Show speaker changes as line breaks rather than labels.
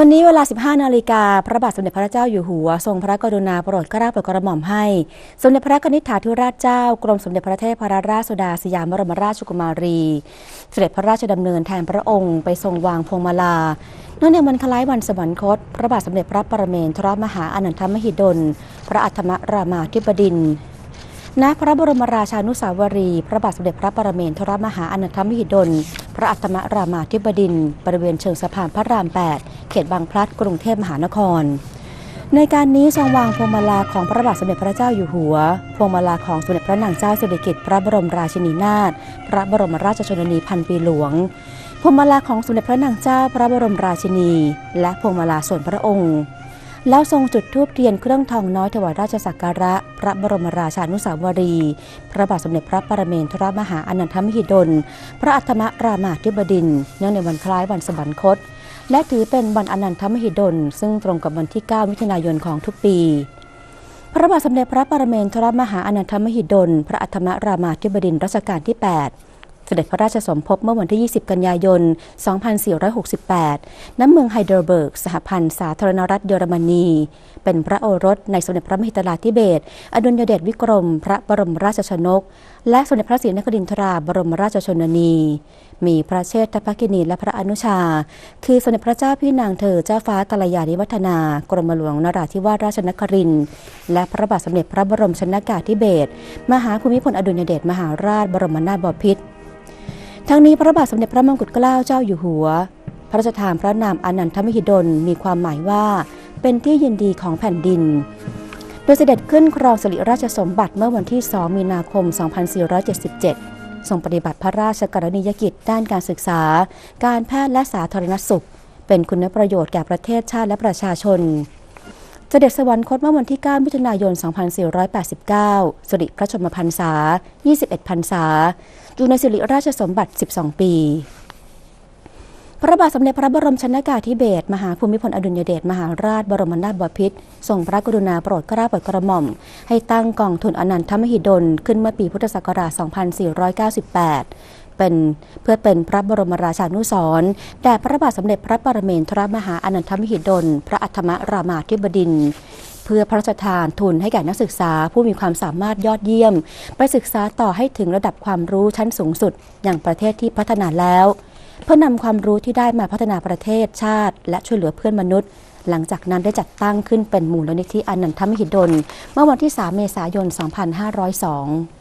วันนี้เวลา 15 นาฬิกา พระบาทสมเด็จพระเจ้าอยู่หัว ทรงพระกรุณาโปรดเกล้าโปรดกระหม่อมให้ สมเด็จพระกนิษฐาธิราชเจ้า กรมสมเด็จพระเทพรราชสุดาสยามบรมราชกุมารี เสด็จพระราชดำเนินแทนพระองค์ไปทรงวางพวงมาลา เนื่องในวันคล้ายวันสวรรคต พระบาทสมเด็จพระปรเมนทรมหาอนันทมหิดล พระอัฏฐมรามาธิบดินทร์ณพระบรมราชานุสาวรีย์พระบาทสมเด็จพระปรเมนทรมหาอนันทมหิดล พระอัฏฐมรามาธิบดิน บริเวณเชิงสะพานพระราม 8 เขตบางพลัดกรุงเทพมหานคร ในการนี้ทรงวางพวงมาลาของพระบาทสมเด็จพระเจ้าอยู่หัว พวงมาลาของสมเด็จพระนางเจ้าสิริกิติ์พระบรมราชินีนาถพระบรมราชชนนีพันปีหลวงพวงมาลาของสมเด็จพระนางเจ้าพระบรมราชินี และพวงมาลาส่วนพระองค์ แล้วทรงจุดธูปเทียนเครื่องทองน้อยถวายราชสักการะ พระบรมราชานุสาวรี พระบาทสมเด็จพระปรเมนทรมหาอนันทมหิดล พระอัฏฐมรามาธิบดิน เนื่องในวันคล้ายวันสวรรคต และถือเป็นวันอนันทมหิดล ซึ่งตรงกับวันที่ 9 มิถุนายนของทุกปี พระบาทสมเด็จพระปรเมนทรมหาอนันทมหิดล พระอัฏฐมรามาธิบดินรัชกาลที่ 8 เสด็จพระราชสมภพเมื่อวันที่ 20 กันยายน 2468 ณ เมืองไฮเดลเบิร์ก สหพันธ์สาธารณรัฐเยอรมนี เป็นพระโอรสในสมเด็จพระมหิดลาธิเบศอดุลยเดชวิกรม พระบรมราชชนก และสมเด็จพระศรีนครินทราบรมราชชนนี มีพระเชษฐภกินีและพระอนุชา คือสมเด็จพระเจ้าพี่นางเธอเจ้าฟ้ากัลยาณิวัฒนา กรมหลวงนราธิวาสราชนคริน และพระบาทสมเด็จพระบรมชนกาธิเบศมหาภูมิพลอดุลยเดชมหาราชบรมนาถบพิตร ทั้งนี้พระบาทสมเด็จพระมงกุฎเกล้าเจ้าอยู่หัว พระราชทานพระนามอนันทมหิดลมีความหมายว่า เป็นที่ยินดีของแผ่นดิน โดยเสด็จขึ้นครองสิริราชสมบัติเมื่อวันที่ 2 มีนาคม 2477 ทรงปฏิบัติพระราชกรณียกิจด้านการศึกษา การแพทย์และสาธารณสุข เป็นคุณประโยชน์แก่ประเทศชาติและประชาชน เสด็จสวรรคตเมื่อวันที่ 9 มิถุนายน 2489 สิริพระชนมพรรษา 21 พรรษา อยู่ในสิริราชสมบัติ 12 ปี พระบาทสมเด็จพระบรมชนกาธิเบศรมหาภูมิพลอดุลยเดชมหาราชบรมนาถบพิตรทรงพระกรุณาโปรดเกล้าโปรดกระหม่อม ให้ตั้งกองทุนอนันทมหิดล ขึ้นเมื่อปีพุทธศักราช 2498 เป็นเพื่อเป็นพระบรมราชานุสรณ์แด่พระบาทสมเด็จพระปรเมนทรมหาอนันทมหิดล พระอัฏฐมรามาธิบดิน เพื่อพระราชทานทุนให้แก่นักศึกษาผู้มีความสามารถยอดเยี่ยม ไปศึกษาต่อให้ถึงระดับความรู้ชั้นสูงสุด อย่างประเทศที่พัฒนาแล้ว เพื่อนำความรู้ที่ได้มาพัฒนาประเทศชาติ และช่วยเหลือเพื่อนมนุษย์หลังจากนั้นได้จัดตั้งขึ้นเป็นมูลนิธิอนันทมหิดล เมื่อวันที่ 3 เมษายน 2502